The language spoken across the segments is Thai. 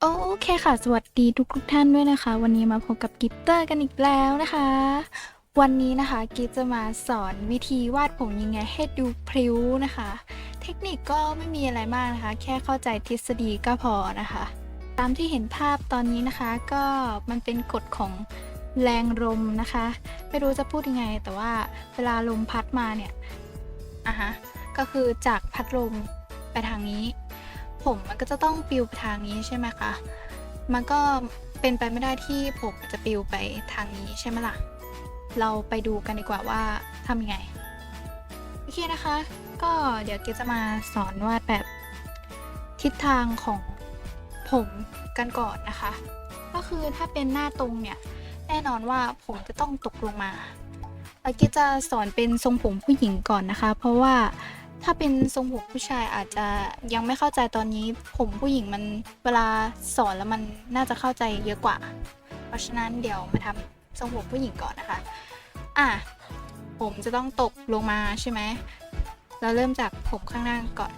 โอเคค่ะ สวัสดีทุกทุกท่านด้วยนะคะ วันนี้มาพบกับกิฟเตอร์กันอีกแล้วนะคะ วันนี้นะคะกิฟจะมาสอนวิธีวาดผมยังไงให้ดูพริ้วนะคะ เทคนิคก็ไม่มีอะไรมากนะคะ แค่เข้าใจทฤษฎีก็พอนะคะ ตามที่เห็นภาพตอนนี้นะคะก็มันเป็นกฎของแรงลมนะคะ ไม่รู้จะพูดยังไง แต่ว่าเวลาลมพัดมาเนี่ยอะฮะก็คือจากพัดลมไปทางนี้ ผมมันก็จะต้องปลิวไปทางนี้ใช่ไหมคะ มันก็เป็นไปไม่ได้ที่ผมจะปลิวไปทางนี้ใช่ไหมล่ะ เราไปดูกันดีกว่าว่าทำยังไง โอเคนะคะ ก็เดี๋ยวเกจะมาสอนวาดแบบทิศทางของผมกันก่อนนะคะ ก็คือถ้าเป็นหน้าตรงเนี่ย แน่นอนว่าผมจะต้องตกลงมาแล้วเกจะสอนเป็นทรงผมผู้หญิงก่อนนะคะ เพราะว่า ถ้าเป็นทรงผมผู้ชายอาจจะยังไม่เข้าใจตอนนี้ผมผู้หญิงมันเวลาสอนแล้วมันน่าจะเข้าใจเยอะกว่า เพราะฉะนั้นเดี๋ยวมาทำทรงผมผู้หญิงก่อนนะคะ อะผมจะต้องตกลงมาใช่ไหมเราเริ่มจากผมข้างหน้าก่อน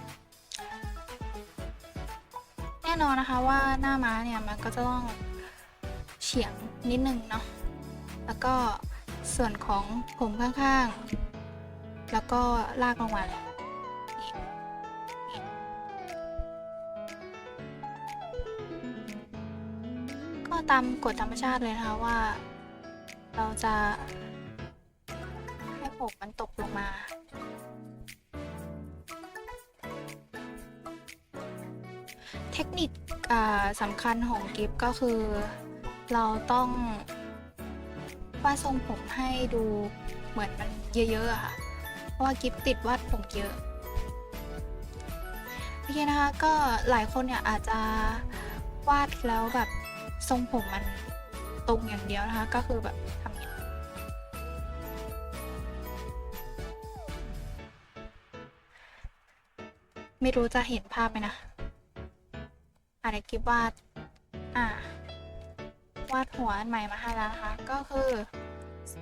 แน่นอนนะคะว่าหน้าม้าเนี่ยมันก็จะต้องเฉียงนิดนึงเนาะแล้วก็ส่วนของผมข้างๆ แล้วก็ลากลงมาเลย ตามกฎธรรมชาติเลยนะคะว่า เราจะให้ผมมันตกลงมาเทคนิคสำคัญของกิฟก็คือ เราต้องวาดทรงผมให้ดูเหมือนมันเยอะๆค่ะ เพราะว่ากิฟติดวาดผมเยอะโอเคนะคะก็หลายคนเนี่ยอาจจะวาดแล้วแบบ ทรงผมมันตรงอย่างเดียวนะคะ ก็คือแบบทำไม่รู้จะเห็นภาพไหมนะอะไรกิฟวาด อ่า วาดหัวอันใหม่มาให้แล้วนะคะ ก็คือ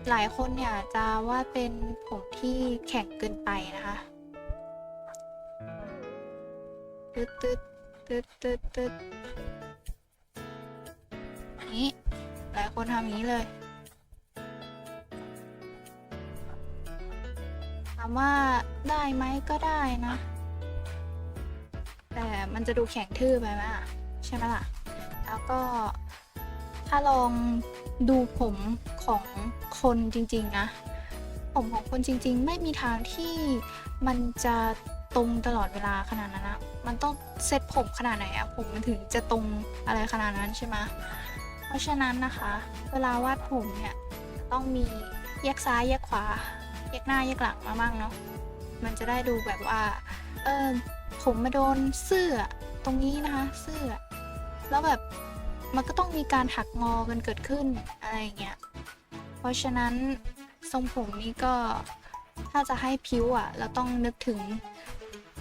หลายคนเนี่ยจะวาดเป็นผมที่แข็งเกินไปนะคะตึ๊ดตึ๊ดตึ๊ดตึ๊ดตึ๊ด นี้ หลายคนทำอย่างนี้เลยถามว่าได้ไหมก็ได้นะ แต่มันจะดูแข็งทื่อไปไหมอะใช่ไหมล่ะ แล้วก็ถ้าลองดูผมของคนจริง ๆ นะ ผมของคนจริง ๆ ไม่มีทางที่มันจะตรงตลอดเวลาขนาดนั้นนะ มันต้องเซตผมขนาดไหนอะผมมันถึงจะตรงอะไรขนาดนั้นใช่ไหม เพราะฉะนั้นนะคะ เวลาวาดผมเนี่ยต้องมีแยกซ้ายแยกขวาแยกหน้าแยกหลังมาบ้างเนาะมันจะได้ดูแบบว่าเออผมมาโดนเสื้อตรงนี้นะคะ เสื้อ แล้วแบบมันก็ต้องมีการหักงอกันเกิดขึ้นอะไรอย่างเงี้ยเพราะฉะนั้นทรงผมนี้ก็ถ้าจะให้พิ้วอะ เราต้องนึกถึง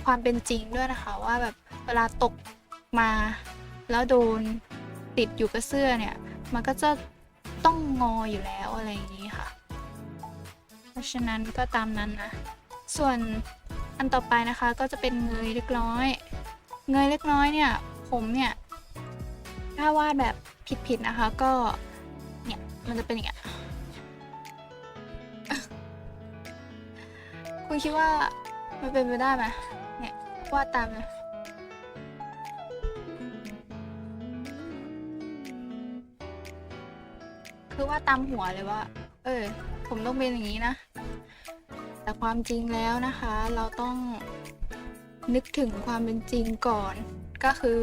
ความเป็นจริงด้วยนะคะ ว่าแบบเวลาตกมาแล้วโดน ติดอยู่กับเสื้อเนี่ย มันก็จะต้องงออยู่แล้วอะไรอย่างนี้ค่ะ เพราะฉะนั้นก็ตามนั้นนะ ส่วนอันต่อไปนะคะก็จะเป็นเงยเล็กน้อย เงยเล็กน้อยเนี่ย ผมเนี่ย ถ้าวาดแบบผิดๆนะคะก็ เนี่ย มันจะเป็นอย่างเงี้ย คุณคิดว่ามันเป็นไปได้ไหมเนี่ยวาดตามเลย คือว่าตามหัวเลยว่า เออ ผมต้องเป็นอย่างนี้นะ แต่ความจริงแล้วนะคะ เราต้องนึกถึงความเป็นจริงก่อน ก็คือ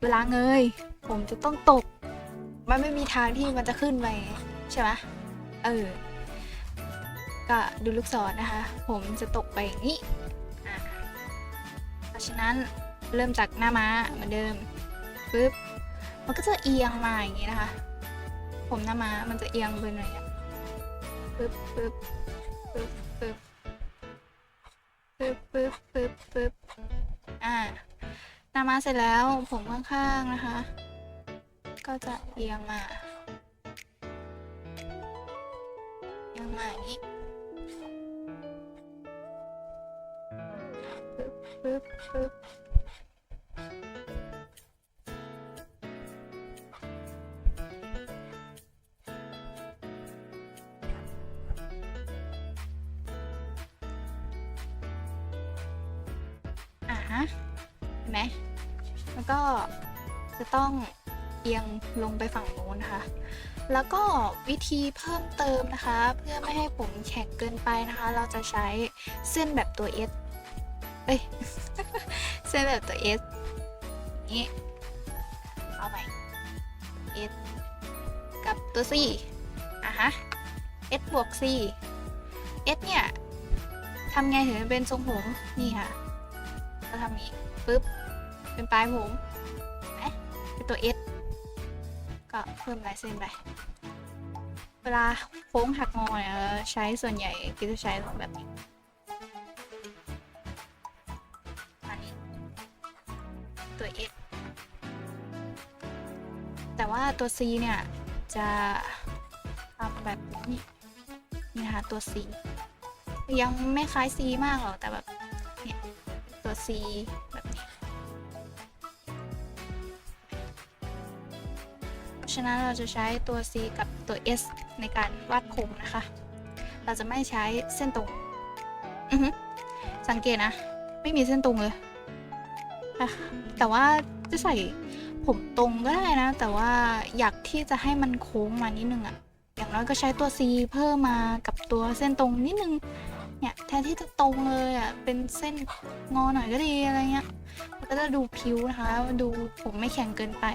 เวลาเงย ผมจะต้องตก มันไม่มีทางที่มันจะขึ้นไปใช่ไหมเออ ก็ดูลูกศรนะคะ ผมจะตกไปอย่างนี้ เพราะฉะนั้นเริ่มจากหน้าม้าเหมือนเดิมปึ๊บ มันก็จะเอียงมาอย่างนี้นะคะ ผมหน้ามามันจะเอียงไปหน่อยอะปึ๊บปึ๊บปึ๊บปึ๊บปึ๊บปึ๊บปึ๊บปึ๊บอ่าหน้ามาเสร็จแล้วผมข้างๆนะคะ ก็จะเอียงมาเอียงมาอย่างนี้ปึ๊บปึ๊บปึ๊บ เห็นไหมแล้วก็จะต้องเอียงลงไปฝั่งโน้นนะคะ แล้วก็วิธีเพิ่มเติมนะคะ เพื่อไม่ให้ผมแข็งเกินไปนะคะ เราจะใช้เส้นแบบตัว S เอ้ย เส้นแบบตัว S อย่างนี้เอาใหม่ S กับตัว C อะฮะ S บวก C S เนี่ยทำไงถึงเป็นทรงผมนี่ค่ะ เราทำนี้ปุ๊บ เป็นปลายผมเห็นไหมเป็นตัว S ก็เพิ่มลายเส้นไป เวลาโค้งหักงอเนี่ยใช้ส่วนใหญ่ก็จะใช้แบบนี้อันนี้ตัว S แต่ว่าตัว C เนี่ย จะทำแบบนี้นี่นะคะตัว C ยังไม่คล้าย C มากหรอกแต่แบบ C แบบนี้เพราะฉะนั้นเราจะใช้ตัว C กับตัว S ในการวาดโครงนะคะ เราจะไม่ใช้เส้นตรงสังเกตนะ ไม่มีเส้นตรงเลย แต่ว่าจะใส่ผมตรงก็ได้นะ แต่ว่าอยากที่จะให้มันโค้งมานิดนึงอะอย่างน้อยก็ใช้ตัว C เพิ่มมากับตัวเส้นตรงนิดนึง เนี่ยแทนที่จะตรงเลยอะเป็นเส้นงอหน่อยก็ดีอะไรเงี้ยมันก็จะดูพิ้วนะคะ ดูผมไม่แข็งเกินไป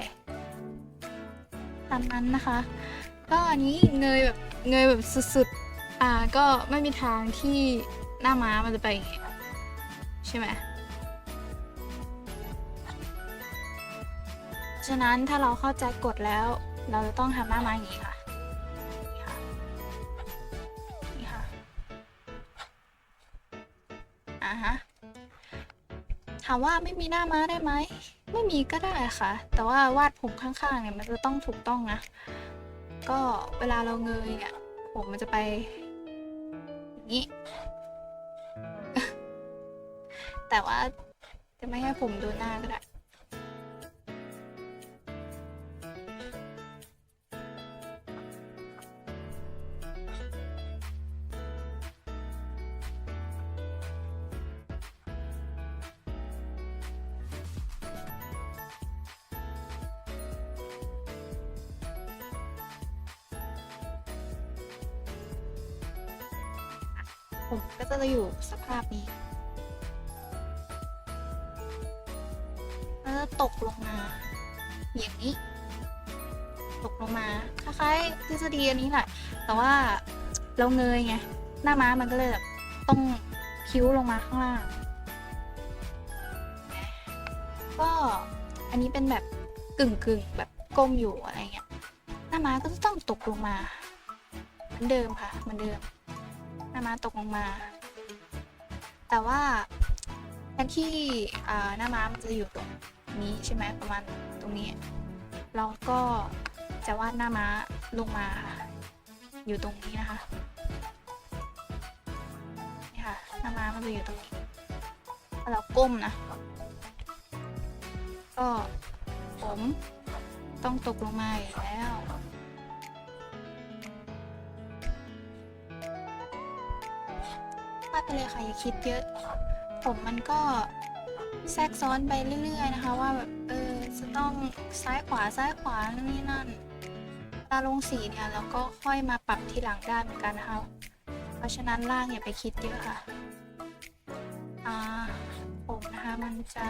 ตามนั้นนะคะ ก็อันนี้เงยแบบเงยแบบสุดๆอ่าก็ไม่มีทางที่หน้าม้ามันจะไปอย่างงี้ใช่ไหมฉะนั้นถ้าเราเข้าใจกฎแล้ว เราจะต้องทำหน้าม้าอย่างนี้ค่ะ ถามว่าไม่มีหน้าม้าได้ไหม ไม่มีก็ได้ค่ะ แต่ว่าวาดผมข้างๆเนี่ยมันจะต้องถูกต้องนะ ก็เวลาเราเงยเนี่ย ผมมันจะไปอย่างนี้ แต่ว่าจะไม่ให้ผมดูหน้าก็ได้ายๆทฤษฎีอันนี้แหละ แต่ว่าเราเงยไง หน้าม้ามันก็เลยแบบต้องคิ้วลงมาข้างล่าง ก็อันนี้เป็นแบบกึ่งกึ่งแบบก้มอยู่อะไรเงี้ย หน้าม้าก็จะต้องตกลงมาเหมือนเดิมค่ะเหมือนเดิม หน้าม้าตกลงมา แต่ว่าแทนที่หน้าม้ามันจะอยู่ตรงนี้ใช่ไหมประมาณตรงนี้ เราก็ จะวาดหน้าม้าลงมาค่ะ อยู่ตรงนี้นะคะ นี่ค่ะ หน้าม้ามันจะอยู่ตรงนี้เราก้มนะ ก็ผมต้องตกลงมาอีกแล้ววาดไปเลยค่ะ อย่าคิดเยอะ ผมมันก็แทรกซ้อนไปเรื่อย ๆ นะคะ ว่าแบบ เออ จะต้องซ้ายขวาซ้ายขวานั่นนี่นั่นาลงสีเนี่ยเราก็ค่อยมาปรับทีหลังได้เหมือนกันนะคะเพราะฉะนั้นล่างอย่าไปคิดเยอะค่ะอ่าผมนะคะมันจะ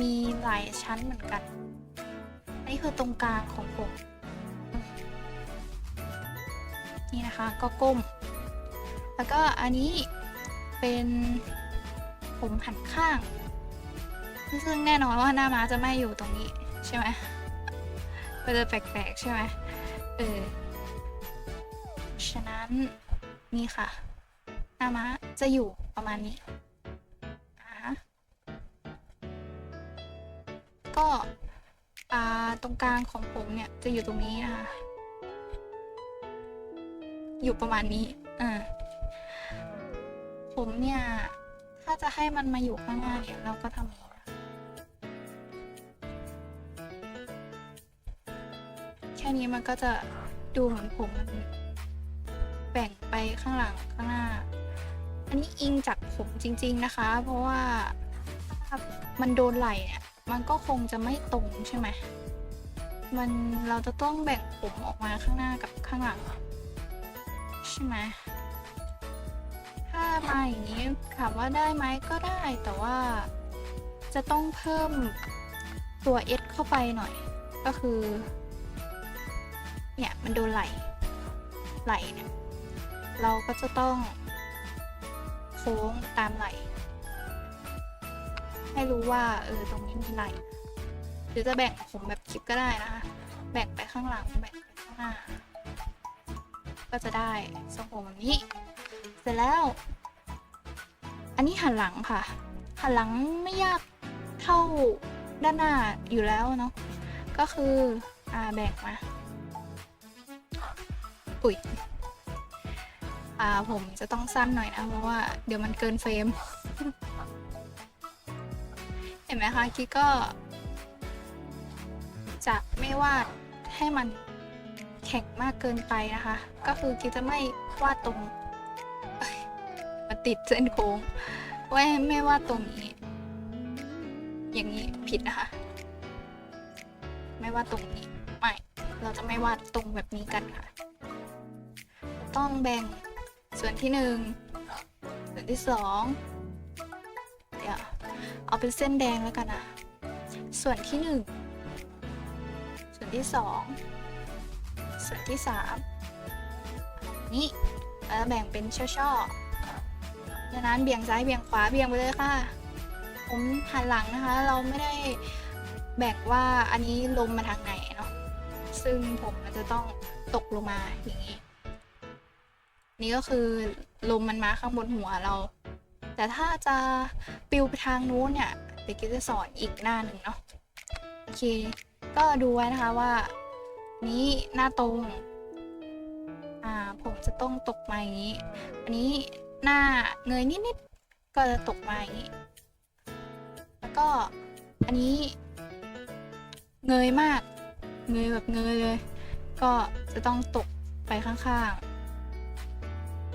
มีหลายชั้นเหมือนกัน อันนี้คือตรงกลางของผมอืมนี่นะคะก็ก้ม แล้วก็อันนี้เป็นผมหันข้าง ซึ่งแน่นอนว่าหน้าม้าจะไม่อยู่ตรงนี้ใช่ไหม มันจะแปลกๆใช่ไหมเออ ฉะนั้นนี่ค่ะ หน้าม้าจะอยู่ประมาณนี้อ่าฮะก็อ่าตรงกลางของผมเนี่ยจะอยู่ตรงนี้นะคะ อยู่ประมาณนี้อ่าผมเนี่ย ถ้าจะให้มันมาอยู่ข้างหน้าเนี่ยเราก็ทำ ค่นี้มันก็จะดูเหมือนผมมันแบ่งไปข้างหลังข้างหน้า อันนี้อิงจากผมจริง ๆนะคะ เพราะว่ามันโดนไหล่เนี่ยมันก็คงจะไม่ตรงใช่ไหมมันเราจะต้องแบ่งผมออกมาข้างหน้ากับข้างหลัง ใช่ไหมถ้ามาอย่างนี้ถามว่าได้ไหมก็ได้แต่ว่าจะต้องเพิ่มตัว S เข้าไปหน่อย ก็คือ เนี่ยมันโดนไหลไหลเนี่ยเราก็จะต้องโค้งตามไหล ให้รู้ว่าเออตรงนี้มีไหลหรือจะแบ่งผมแบบคลิปก็ได้นะคะแบ่งไปข้างหลังแบ่งไปข้างหน้า ก็จะได้ทรงผมแบบนี้ เสร็จแล้ว อันนี้หันหลังค่ะ หันหลังไม่ยากเท่าด้านหน้าอยู่แล้วเนาะก็คืออ่าแบ่งมา อุ๊ยอ่าผมจะต้องสั้นหน่อยนะ เพราะว่าเดี๋ยวมันเกินเฟรม เห็นไหมคะกิ๊กก็ จะไม่วาดให้มันแข็งมากเกินไปนะคะ ก็คือกิ๊กจะไม่วาดตรงมาติดเส้นโค้งไว้ไม่วาดตรงนี้ อย่างนี้ผิดนะคะ ไม่วาดตรงนี้ไม่เราจะไม่วาดตรงแบบนี้กันค่ะ ต้องแบ่งส่วนที่หนึ่งส่วนที่สองเดี๋ยวเอาเป็นเส้นแดงแล้วกันนะส่วนที่หนึ่งส่วนที่สองส่วนที่สามนี่แล้วแบ่งเป็นช่อๆดังนั้นเบี่ยงซ้ายเบี่ยงขวาเบี่ยงไปเลยค่ะ ผมหันหลังนะคะ เราไม่ได้แบ่งว่าอันนี้ลมมาทางไหนเนาะซึ่งผมมันจะต้องตกลงมาอย่างนี้ นี่ก็คือลมมันมาข้างบนหัวเรา แต่ถ้าจะปิวไปทางนู้นเนี่ยเดี๋ยวกิ๊กจะสอนอีกหน้าหนึ่งเนาะโอเค ก็ดูไว้นะคะว่า นี้หน้าตรง อ่าผมจะต้องตกมาอย่างนี้ อันนี้หน้าเงยนิดๆก็จะตกมาอย่างนี้ แล้วก็อันนี้ เงยมาก เงยแบบเงยเลย ก็จะต้องตกไปข้างๆ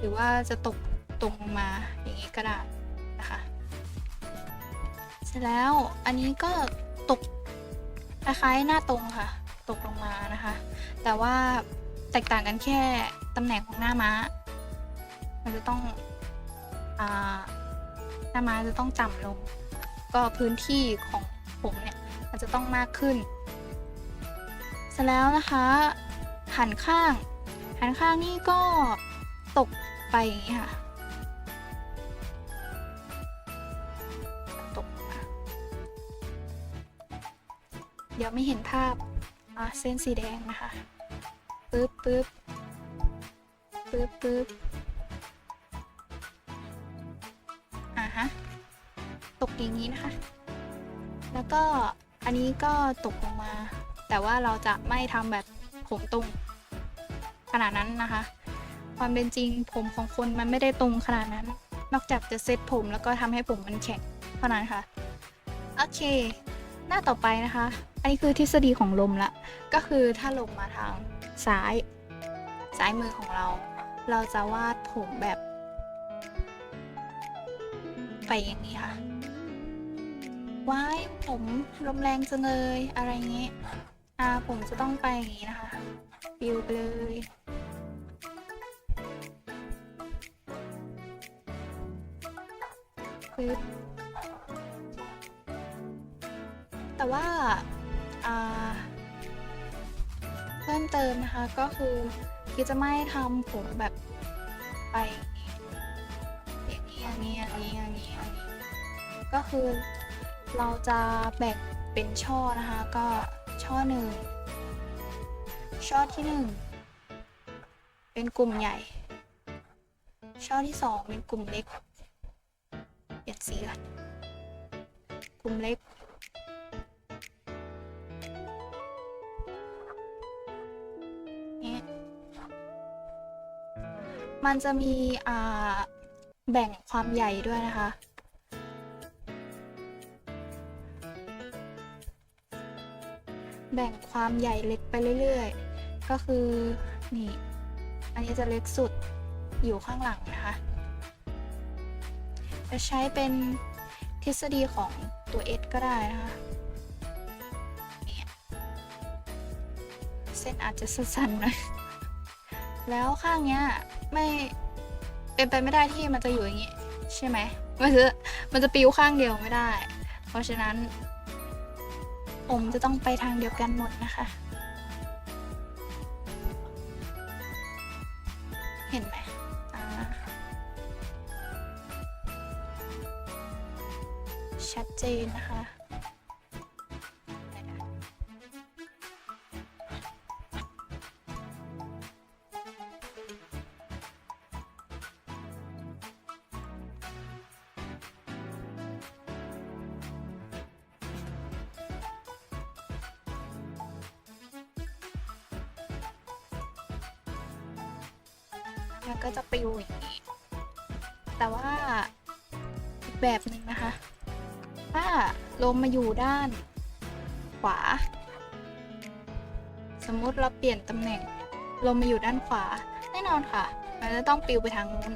รือว่าจะตกตรงลงมาอย่างนี้ก็ได้นะคะเสร็จแล้วอันนี้ก็ตกคล้ายๆหน้าตรงค่ะ ตกลงมานะคะ แต่ว่าแตกต่างกันแค่ตำแหน่งของหน้าม้า มันจะต้องอ่าหน้าม้าจะต้องต่ำลง ก็พื้นที่ของผมเนี่ยมันจะต้องมากขึ้น เสร็จแล้วนะคะ หันข้าง หันข้างนี่ก็ตก ไปอย่างนี้ค่ะตกเดี๋ยวไม่เห็นภาพอะเส้นสีแดงนะคะปึ๊บปึ๊บปึ๊บปึ๊บอะฮะตกอย่างนี้นะคะ แล้วก็อันนี้ก็ตกลงมา แต่ว่าเราจะไม่ทำแบบผมตรงขนาดนั้นนะคะ ความเป็นจริง ผมของคนมันไม่ได้ตรงขนาดนั้น นอกจากจะเซตผมแล้วก็ทำให้ผมมันแข็งเท่านั้นค่ะ โอเค หน้าต่อไปนะคะ อันนี้คือทฤษฎีของลมละ ก็คือถ้าลมมาทางซ้ายซ้ายมือของเรา เราจะวาดผมแบบ ไปอย่างนี้ค่ะว้ายผมลมแรงจังเลยอะไรอย่างนี้อ่าผมจะต้องไปอย่างนี้นะคะ ปิวไปเลยึบแต่ว่าเพิ่มเติมนะคะก็คือกิจะไม่ทำผมแบบไปอย่างนี้อย่างนี้อย่างนี้อย่างนี้อย่างนี้ก็คือเราจะแบ่งเป็นช่อนะคะก็ช่อหนึ่งช่อที่หนึ่งเป็นกลุ่มใหญ่ ช่อที่สองเป็นกลุ่มเล็ก สีก่อนกลุ่มเล็ก มันจะมีอ่าแบ่งความใหญ่ด้วยนะคะ แบ่งความใหญ่เล็กไปเรื่อยๆ ก็คือ นี่ อันนี้จะเล็กสุดอยู่ข้างหลังนะคะ จะใช้เป็นทฤษฎีของตัว S ก็ได้นะคะเนี่ยเส้นอาจจะสั้นๆหน่อยแล้วข้างเนี้ยไม่เป็นไปไม่ได้ที่มันจะอยู่อย่างงี้ ใช่ไหมมันจะมันจะปิวข้างเดียวไม่ได้ เพราะฉะนั้น ผมจะต้องไปทางเดียวกันหมดนะคะ เจนนะคะก็จะปิวอย่างนี้ แต่ว่าอีกแบบหนึ่งนะคะ ถ้าลมมาอยู่ด้าน ขวา สมมุติเราเปลี่ยนตำแหน่ง ลมมาอยู่ด้านขวา แน่นอนค่ะ มันจะต้องปลิวไปทางนู้น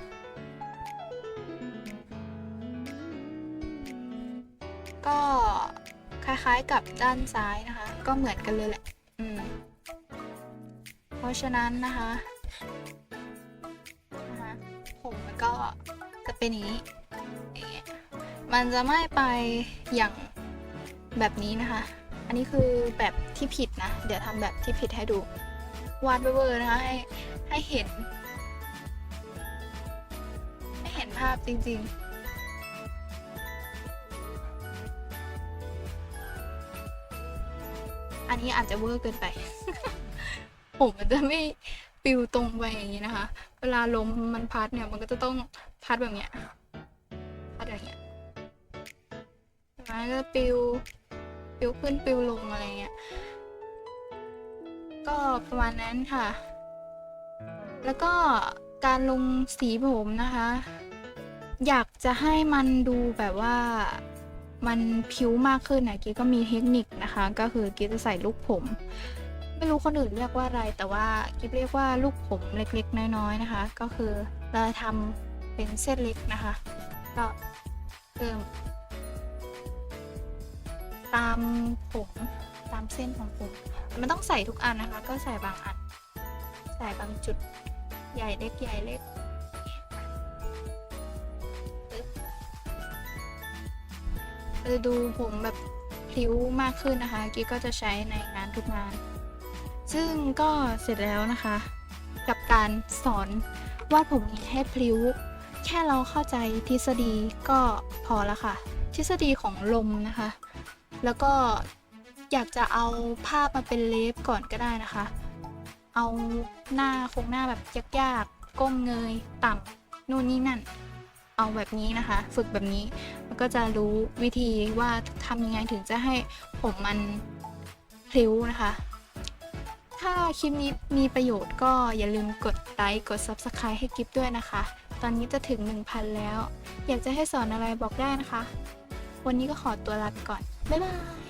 ก็คล้ายๆกับด้านซ้ายนะคะ ก็เหมือนกันเลยแหละ อืม เพราะฉะนั้นนะคะนะคะผมมันก็จะเป็นอย่างนี้ มันจะไม่ไปอย่างแบบนี้นะคะ อันนี้คือแบบที่ผิดนะ เดี๋ยวทำแบบที่ผิดให้ดู วาดเวอร์นะคะให้ให้เห็น ให้เห็นภาพจริง ๆอันนี้อาจจะเวอร์เกินไป ผมมันจะไม่ปิวตรงไปอย่างนี้นะคะ เวลาลมมันพัดเนี่ย มันก็จะต้องพัดแบบเนี้ย มันก็ปิว ปิวขึ้นปิวลงอะไรเงี้ย ก็ประมาณนั้นค่ะ แล้วก็การลงสีผมนะคะ อยากจะให้มันดูแบบว่ามันผิวมากขึ้นนะกิ๊ก็มีเทคนิคนะคะ ก็คือกิ๊จะใส่ลูกผม ไม่รู้คนอื่นเรียกว่าอะไร แต่ว่ากิ๊เรียกว่าลูกผมเล็กๆ น้อยๆนะคะ ก็คือเราทำเป็นเส้นเล็กนะคะ ก็เพิ่ม ตามผมตามเส้นของผม มันต้องใส่ทุกอันนะคะ ก็ใส่บางอัน ใส่บางจุดใหญ่เล็กใหญ่เล็กเราจะดูผมแบบพลิ้วมากขึ้นนะคะกิ๊กก็จะใช้ในงานทุกงาน ซึ่งก็เสร็จแล้วนะคะ กับการสอนวาดผมให้พลิ้ว แค่เราเข้าใจทฤษฎีก็พอแล้วค่ะ ทฤษฎีของลมนะคะ แล้วก็อยากจะเอาภาพมาเป็นเลฟก่อนก็ได้นะคะ เอาหน้าโครงหน้าแบบยากๆ ก้มเงยต่ำนู่นนี่นั่น เอาแบบนี้นะคะ ฝึกแบบนี้ มันก็จะรู้วิธีว่าทำยังไงถึงจะให้ผมมันพลิ้วนะคะ ถ้าคลิปนี้มีประโยชน์ก็อย่าลืมกดไลค์ กด Subscribe ให้กิฟด้วยนะคะ ตอนนี้จะถึง 1,000 แล้ว อยากจะให้สอนอะไรบอกได้นะคะ วันนี้ก็ขอตัวลาไปก่อน บ๊ายบาย